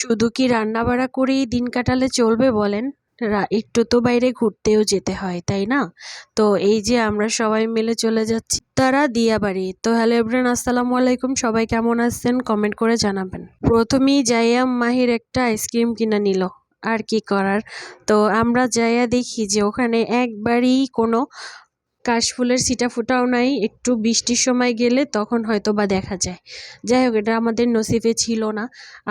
শুধু কি রান্না বাড়া করেই দিন কাটালে চলবে বলেন? একটু তো বাইরে ঘুরতেও যেতে হয়, তাই না? তো এই যে আমরা সবাই মিলে চলে যাচ্ছি। তারা দিয়াবাড়ি তো হ্যালো এভরিন আসসালামু আলাইকুম। সবাই কেমন আছেন? কমেন্ট করে জানাবেন। প্রথমেই যাইয়া মাহির একটা আইসক্রিম কিনে নিল। আর কি করার? তো আমরা যাইয়া দেখি যে ওখানে একবারই কোনো কাশফুলের সিটা ফুটাও নাই, একটু বৃষ্টির সময় গেলে তখন হয়তো বা দেখা যায়। যাই হোক, এটা আমাদের নসিবে ছিল না।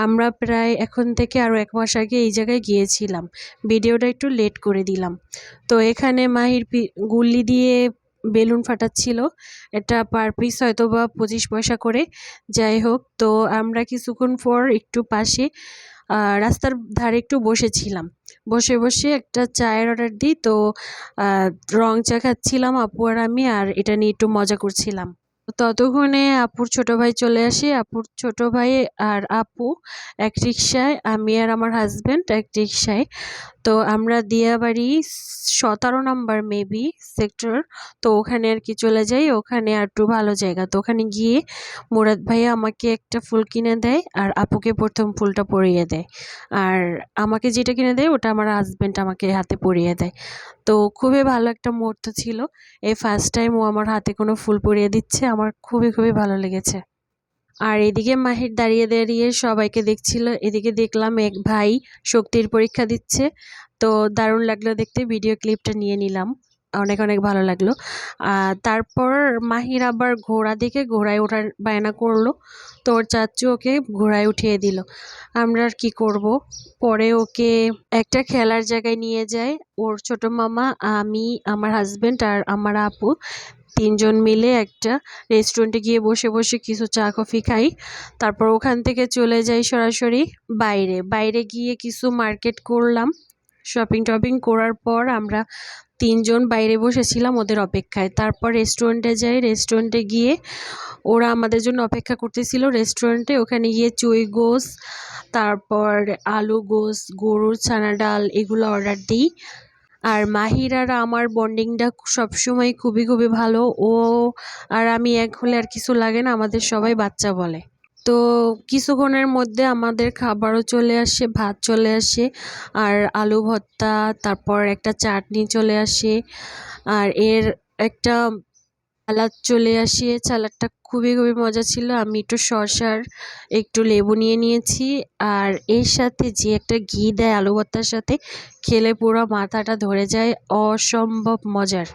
আমরা প্রায় এখন থেকে আরও এক মাস আগে এই জায়গায় গিয়েছিলাম। ভিডিওটা একটু লেট করে দিলাম। তো এখানে মাহির গুল্লি দিয়ে বেলুন ফাটাচ্ছিল। এটা পার পিস হয়তো বা পঁচিশ পয়সা করে। যাই হোক, তো আমরা কিছুক্ষণ পর একটু পাশে রাস্তার ধারে একটু বসেছিলাম। বসে বসে একটা চায়ের অর্ডার দিই, তো রং চা খাচ্ছিলাম আপু আর আমি, আর এটা নিয়ে একটু মজা করছিলাম। ততক্ষণে আপুর ছোট ভাই চলে আসে। আপুর ছোট ভাই আর আপু, এক রিক্সায় আমি আর আমার হাজবেন্ড এক রিক্সায় তো আমরা দিয়াবাড়ি সতেরো নাম্বার মেবি সেক্টর তো ওখানে আর কি চলে যাই। ওখানে আর একটু ভালো জায়গা। তো ওখানে গিয়ে মুরাদ ভাইয়া আমাকে একটা ফুল কিনে দেয় আর আপুকে প্রথম ফুলটা পরিয়ে দেয়। আর আমাকে যেটা কিনে দেয়, ওটা আমার হাজবেন্ড আমাকে হাতে পরিয়ে দেয়। তো খুবই ভালো একটা মুহূর্ত ছিল। এই ফার্স্ট টাইম ও আমার হাতে কোনো ফুল পরিয়ে দিচ্ছে। আমার খুবই খুবই ভালো লেগেছে। আর এদিকে মাহির দাঁড়িয়ে দাঁড়িয়ে সবাইকে দেখছিল, এদিকে দেখলাম এক ভাই শক্তির পরীক্ষা দিচ্ছে। তো দারুণ লাগল দেখতে, ভিডিও ক্লিপটা নিয়ে নিলাম। অনেক অনেক ভালো লাগল। তারপর মাহির আবার ঘোড়া দেখে ঘোড়ায় ওঠার বায়না করল। তো ওর চাচু ওকে ঘোড়ায় উঠিয়ে দিল। আমরা আর কি করব? পরে ওকে একটা খেলার জায়গায় নিয়ে যায়। ওর ছোট মামা, আমি, আমার হাজবেন্ড আর আমার আপু। তিনজন মিলে একটা রেস্টুরেন্টে গিয়ে বসে বসে কিছু চা, কফি খাই। তারপর ওখান থেকে চলে যাই সরাসরি বাইরে। বাইরে গিয়ে কিছু মার্কেট করলাম। শপিং টপিং করার পর আমরা তিনজন বাইরে বসেছিলাম ওদের অপেক্ষায়। তারপর রেস্টুরেন্টে যাই। রেস্টুরেন্টে গিয়ে ওরা আমাদের জন্য অপেক্ষা করতেছিল রেস্টুরেন্টে ওখানে গিয়ে চুই গোস, তারপর আলু গোস, গরুর ছানা ডাল এগুলো অর্ডার দিই। আর মাহির আর আমার বন্ডিংটা সবসময় খুবই খুবই ভালো। ও আর আমি এক হলে আর কিছু লাগে না, আমাদের সবাই বাচ্চা বলে। তো কিছুক্ষণের মধ্যে আমাদের খাবারও চলে আসে, ভাত চলে আসে, আর আলু ভর্তা, তারপর একটা চাটনি চলে আসে। আর এর একটা সালাদ চলে আসে। সালাদটা খুবই খুবই মজা ছিল। আমি একটু শসার একটু লেবু নিয়ে নিয়েছি। আর এর সাথে যে একটা ঘি দেয় আলু ভর্তার সাথে, খেলে পুরো মাথাটা ধরে যায়। অসম্ভব মজার।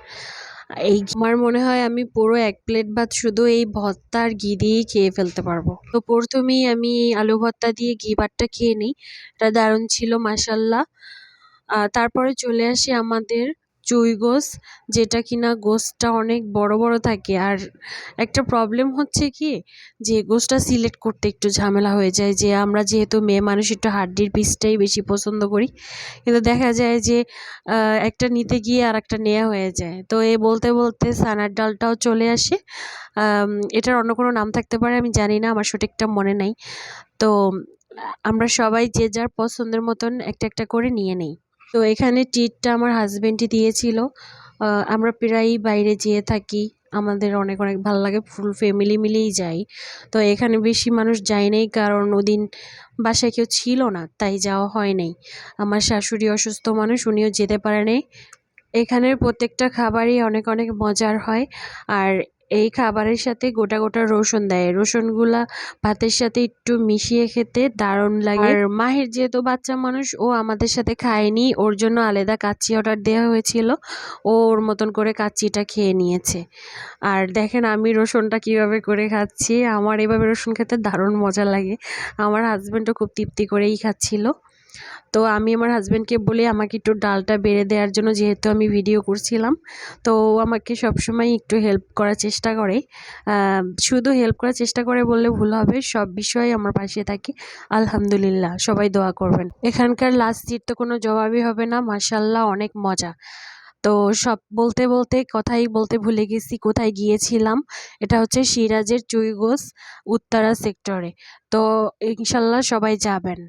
এই আমার মনে হয় আমি পুরো এক প্লেট ভাত শুধু এই ভর্তা আর ঘি দিয়েই খেয়ে ফেলতে পারব। তো প্রথমেই আমি আলু ভর্তা দিয়ে ঘি ভাতটা খেয়ে নিই। এটা দারুণ ছিল মাসাল্লাহ তারপরে চলে আসি আমাদের চুই গোস, যেটা কিনা গোসটা অনেক বড় বড় থাকে। আর একটা প্রবলেম হচ্ছে কি, যে গোসটা সিলেক্ট করতে একটু ঝামেলা হয়ে যায়, যে আমরা যেহেতু মেয়ে মানুষ, একটু হাড্ডির পিসটাই বেশি পছন্দ করি। কিন্তু দেখা যায় যে একটা নিতে গিয়ে আর একটা নেওয়া হয়ে যায়। তো এ বলতে বলতে সানার ডালটাও চলে আসে। এটার অন্য কোনো নাম থাকতে পারে, আমি জানি না, আমার সঠিকটা মনে নাই। তো আমরা সবাই যে যার পছন্দের মতন একটা একটা করে নিয়ে নেই। তো এখানে ট্রিটটা আমার হাজব্যান্ডই দিয়েছিল। আমরা প্রায়ই বাইরে যেয়ে থাকি। আমাদের অনেক অনেক ভালো লাগে, ফুল ফ্যামিলি মিলেই যাই। তো এখানে বেশি মানুষ যায় নাই কারণ ওদিন বাসায় কেউ ছিল না, তাই যাওয়া হয় নাই। আমার শাশুড়ি অসুস্থ মানুষ, উনিও যেতে পারে নাই। এখানের প্রত্যেকটা খাবারই অনেক অনেক মজার হয়। আর এই খাবারের সাথে গোটা গোটা রসুন দেয়। রসুনগুলা ভাতের সাথে একটু মিশিয়ে খেতে দারুণ লাগে। আর মাহির যেহেতু বাচ্চা মানুষ ও আমাদের সাথে খায়নি। ওর জন্য আলাদা কাচ্চি অর্ডার দেওয়া হয়েছিল। ও ওর মতন করে কাচ্চিটা খেয়ে নিয়েছে। আর দেখেন আমি রসুনটা কীভাবে করে খাচ্ছি। আমার এভাবে রসুন খেতে দারুণ মজা লাগে। আমার হাজব্যান্ডও খুব তৃপ্তি করেই খাচ্ছিল। তো আমি আমার হাজব্যান্ডকে বলে, আমাকে একটু ডালটা বেড়ে দেওয়ার জন্য যেহেতু আমি ভিডিও করছিলাম, তো ও আমাকে সবসময় একটু হেল্প করার চেষ্টা করে। শুধু হেল্প করার চেষ্টা করে বললে ভুল হবে, সব বিষয়ে আমার পাশে থাকে। আলহামদুলিল্লাহ, সবাই দোয়া করবেন। এখানকার লাস্টির তো কোনো জবাবই হবে না মাসাল্লাহ অনেক মজা। তো সব বলতে বলতে, কথাই বলতে ভুলে গেছি, কোথায় গিয়েছিলাম? এটা হচ্ছে সিরাজের চুইগোস উত্তরা সেক্টরে তো ইনশাল্লাহ সবাই যাবেন।